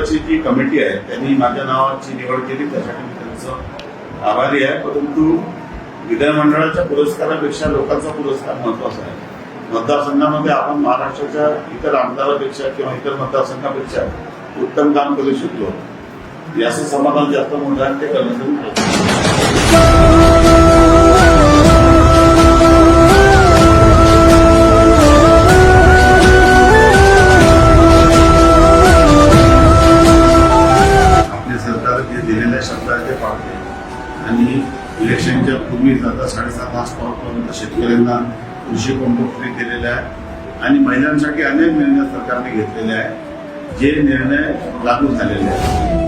Committee आहे त्यांनी माझ्या नावाची निवड केली त्यासाठी मी त्यांचं आभारी आहे. परंतु विधानमंडळाच्या पुरस्कारापेक्षा लोकांचा पुरस्कार महत्त्वाचा आहे. मतदारसंघामध्ये आपण महाराष्ट्राच्या इतर आमदारापेक्षा किंवा इतर मतदारसंघापेक्षा उत्तम काम करू शकलो याचं समाधान जास्त मोठं आहे ते करण्यासाठी त्यांनी दिलेल्या शब्दाचे ते पाळते आणि इलेक्शनच्या पूर्वी आता साडेसात वाजतापर्यंत शेतकऱ्यांना कृषी पंप फ्री केलेला आहे आणि महिलांसाठी अनेक निर्णय सरकारने घेतलेले आहे जे निर्णय लागू झालेले आहेत.